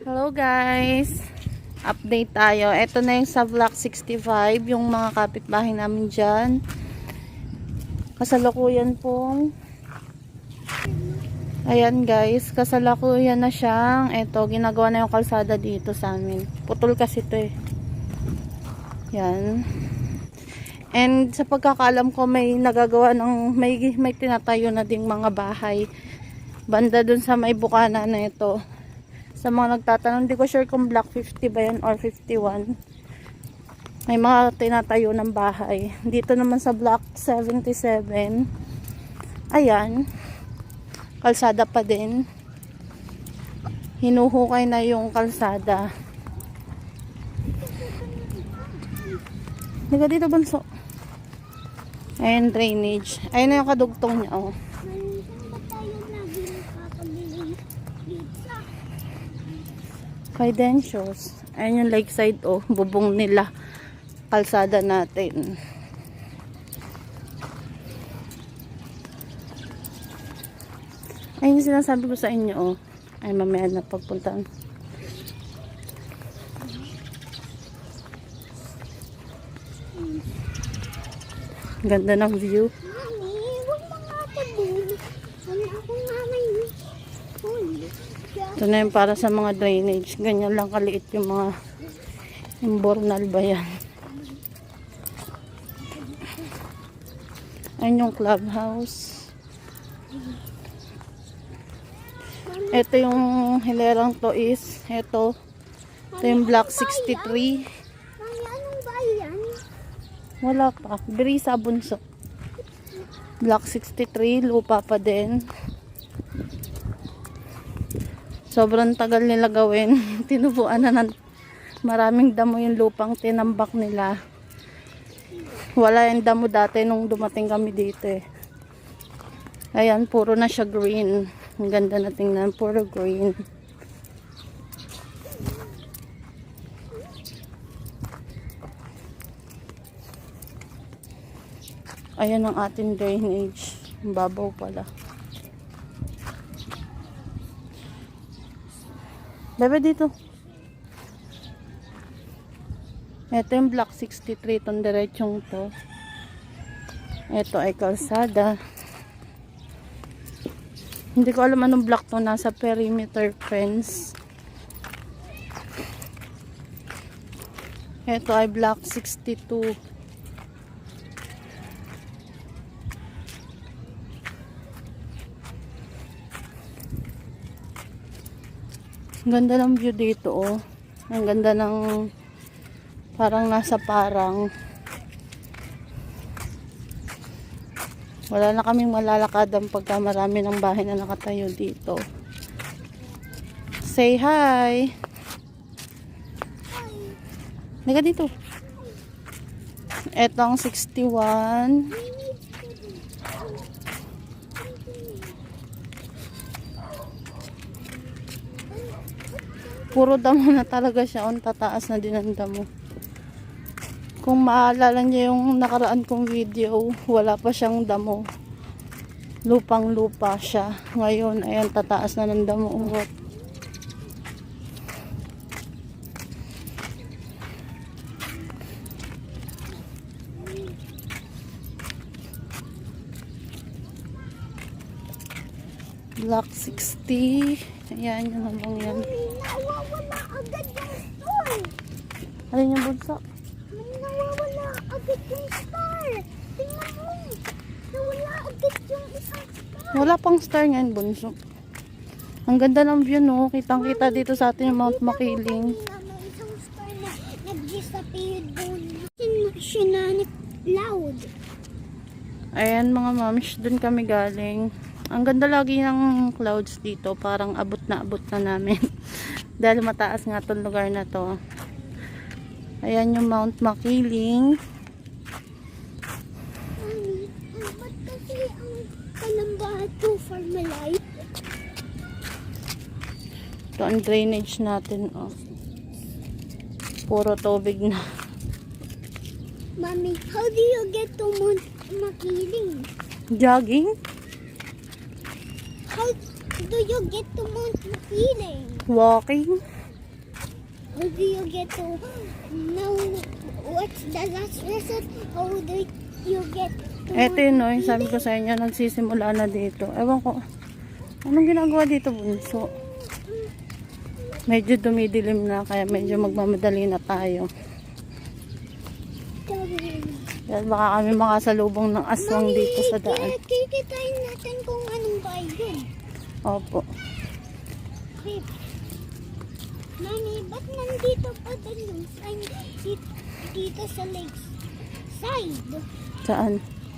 Hello guys! Update tayo. Ito na yung sa Vlog 65, yung mga kapitbahay namin dyan. Kasalukuyan pong Ayan guys, kasalukuyan na siyang ito, ginagawa na yung kalsada dito sa amin. Putol kasi ito eh. Yan. And sa pagkakalam ko may nagagawa ng may may tinatayo na ding mga bahay. Banda dun sa may bukana na ito. Sa mga nagtatanong, hindi ko sure kung block 50 ba yan or 51. May mga tinatayo ng bahay. Dito naman sa block 77. Ayan. Kalsada pa din. Hinuhukay na yung kalsada. Liga dito bunso. Ayan drainage. Ayan na yung kadugtong niya oh. Minsan ba tayo lagi nakakabili pizza? Credentials. Ayan yung lakeside oh. Bubong nila. Kalsada natin. Ayun yung sinasabi ko sa inyo oh. Ay mamaya na pagpuntaan. Ganda ng view. Mami, huwag mga tabon. Wala akong mamay. Uy, Ito na yung para sa mga drainage. Ganyan lang kaliit yung mga imbornal ba yan. Ayun yung clubhouse. Ito yung hilerang to is, ito. Ito yung block 63. Mami, anong bayan? Wala pa. Brisa Bunso. Block 63, lupa pa din. Sobrang tagal nila gawin. Tinubuan na ng maraming damo yung lupang tinambak nila. Wala yung damo dati nung dumating kami dito eh. Ayan, puro na siya green. Ang ganda na tingnan, puro green. Ayan ang ating drainage. Babaw pala. Bebe dito. Ito yung block 63 itong diretsong to. Ito ay kalsada. Hindi ko alam anong block to. Nasa perimeter fence. Ito ay block 62. Ang ganda ng view dito, oh. Ang ganda ng parang nasa parang wala na kaming malalakadan pagka marami ng bahay na nakatayo dito. Say hi! Liga dito. Etong 61. Puro damo na talaga siya. On tataas na din ang damo. Kung maalala niyo yung nakaraan kong video, wala pa siyang damo. Lupang lupa siya. Ngayon, ayan, tataas na ng damo. Block 60. Ayan, yun hanggang yan. Nawawala agad yung store. Alin yung bunso? Mami, nawawala agad yung star. Tingnan mo. Nawala agad yung isang star. Wala pang star ngayon, bunso. Ang ganda ng view, no? Kitang-kita dito sa atin yung Mount Makiling. May isang star na nag-disappear doon. Sin- Sinanik loud. Ayan, mga mams, dun kami galing. Ang ganda lagi ng clouds dito. Parang abot na abot na namin. Dahil mataas nga tong lugar na to. Ayan yung Mount Makiling. Mami, ba't kasi ang kalambahan for my life? Ito ang drainage natin, oh. Puro tubig na. Mami, how do you get to Mount Makiling? Jogging? How do you get to Mount Makiling? Walking? do you get to know what's the last lesson? How do you get to Eto yun, no, yung sabi ko sa inyo, nagsisimula na dito. Ewan ko, anong ginagawa dito, bunso? Medyo dumidilim na, kaya medyo magmamadali na tayo. Dahil baka kami makasalubong ng aswang dito sa daan. Kikitain natin kung. Opo. Mami, ba't nandito pa din yung sign dito, sa lakes side? Saan?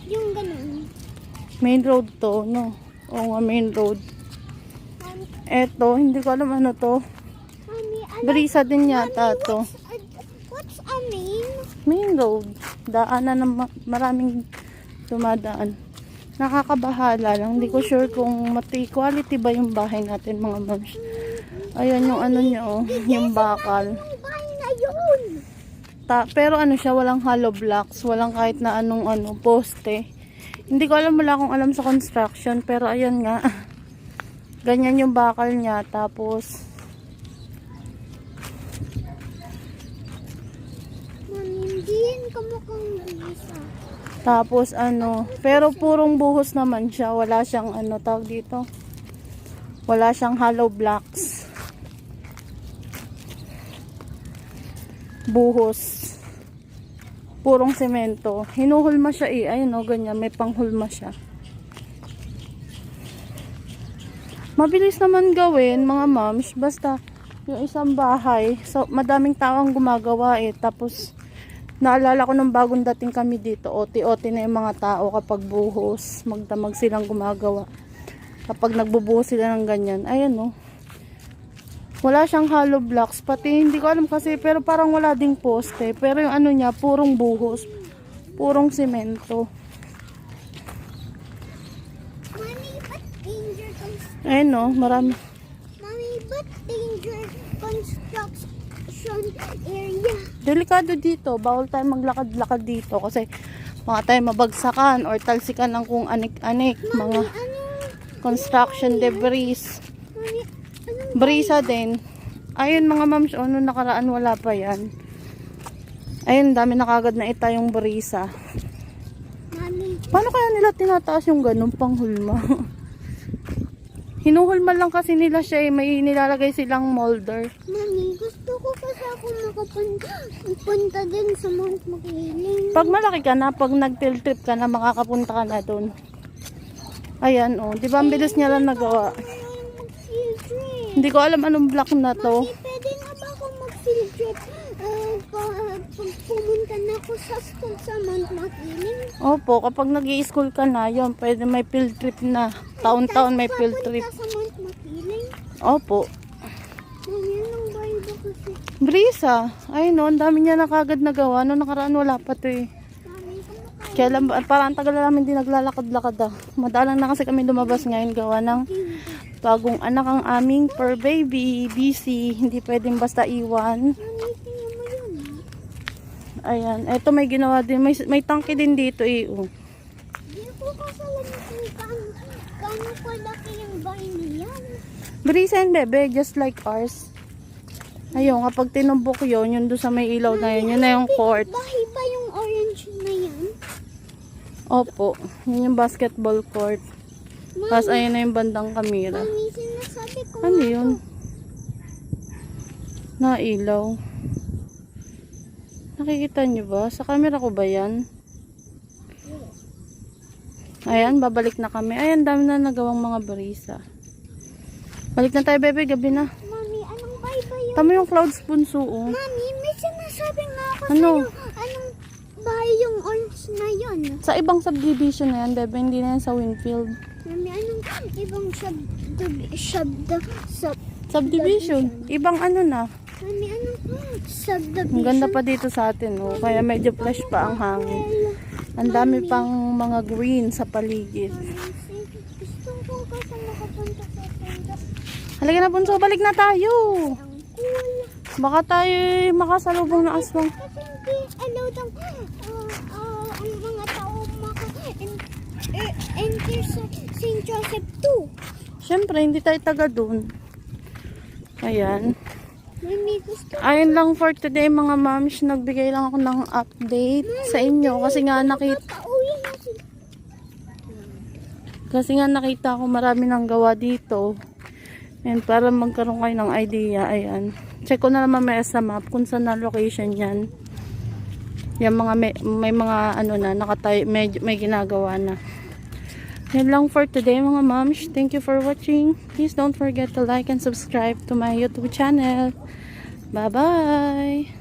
Yung ganun. Main road to, no? Oo nga, main road. Mami, Eto, hindi ko alam ano to. mami, alam, Brisa din yata Mami, to. What's a, what's a main? Main road. Daanan ng ma- maraming dumadaan. Nakakabahala lang. Hindi ko sure kung mati quality ba yung bahay natin mga moms. Ayan yung ano nyo, oh, yung bakal. Ta pero ano siya, walang hollow blocks, walang kahit na anong ano, poste. Hindi ko alam, wala akong alam sa construction, pero ayan nga. Ganyan yung bakal niya, tapos Mami, hindi yan kamukhang brisa. Tapos ano, pero purong buhos naman siya. Wala siyang ano tawag dito. Wala siyang hollow blocks. Buhos. Purong semento. Hinuhulma siya eh. Ayun o, ganyan. May panghulma siya. Mabilis naman gawin, mga moms. Basta, yung isang bahay. So, madaming tao ang gumagawa eh. Tapos, Naalala ko nung bagong dating kami dito, oti-oti na yung mga tao kapag buhos, magdamag silang gumagawa. Kapag nagbubuhos sila ng ganyan, ayan no. Wala siyang hollow blocks, pati hindi ko alam kasi, pero parang wala ding poste. Pero yung ano niya, purong buhos, purong simento. Danger construction? Ayan no, marami. Mami, ba't danger construction area? Delikado dito, bawal tayo maglakad-lakad dito kasi mga tayo mabagsakan or talsikan ng kung anik-anik, mga Ano? construction debris. Mami, anong Brisa din. Ayun mga mams, oh, nung nakaraan wala pa yan. Ayun, dami na kagad na ita yung brisa. Mami, Paano kaya nila tinataas yung ganun panghulma? Hinuhulma lang kasi nila siya eh. May nilalagay silang molder. Mami, gusto ko kasi ako makapunta punta din sa Mount Makiling. Pag malaki ka na, pag nag-field trip ka na, makakapunta ka na dun. Ayan, oh. Di ba ang bilis niya lang nagawa? Hindi ko alam anong block na to. Mami, pwede nga ba ako mag-field trip? Uh, pa, pag pumunta na ako sa school sa Mount Makiling. Opo, kapag nag school ka na, yun, pwede may field trip na. Taon-taon may field trip. Sa Mount Makiling. Opo. Mami, anong bahay ba kasi? Brisa. Ay no, ang dami niya na kagad nagawa. No, nakaraan wala pa to eh. Kailan ba, parang ang tagal na namin din naglalakad-lakad ah. Madalang na kasi kami lumabas ngayon gawa ng bagong anak ang aming per baby. Busy. Hindi pwedeng basta iwan. Ayan. Eto may ginawa din. May, may tangke din dito eh. Oh. Ko yung bahay niyan. Brisa and bebe, just like ours. Ayun, kapag tinumbok yun, yun doon sa may ilaw na yun, yun na yung court. Bahay ba yung orange na yan? Opo, yun yung basketball court. Tapos ayun na yung bandang kamera. Mami, sinasabi ko Ano yun? to. Nailaw. Nakikita niyo ba? Sa camera ko ba yan? Ayan, babalik na kami. Ayan, dami na nagawang mga barisa. Balik na tayo, bebe. Gabi na. Mami, anong bahay ba yun? Tama yung clouds punso, oh. Mami, may sinasabi nga ako Ano? sa'yo. Anong bahay yung orange na yun? Sa ibang subdivision na yan, bebe. Hindi na yan sa Winfield. Mami, anong ibang sub... sub... sub... Subdivision. Ibang ano na. Mami, anong subdivision? Ang ganda pa dito sa atin, oh. Kaya medyo fresh pa ang hangin. Ang dami pang mga green sa paligid. Mami, gusto ko kasi makapunta sa. Halika na, bunso. Balik na tayo. Baka tayo makasalubong ng aswang. Hindi allowed ang, ah, ah, ang mga tao maka-enter sa St. Joseph 2. Siyempre, hindi tayo taga dun. Ayan. Ayun lang for today mga moms. Nagbigay lang ako ng update sa inyo. Kasi nga nakita, na kasi nga nakita ko marami nang gawa dito. And para magkaroon kayo ng idea, ayan. Check ko na naman may sa map kung saan na location yan. Yung mga may, may mga ano na, nakatay, may, may ginagawa na. Yan lang for today mga moms. Thank you for watching. Please don't forget to like and subscribe to my YouTube channel. Bye-bye!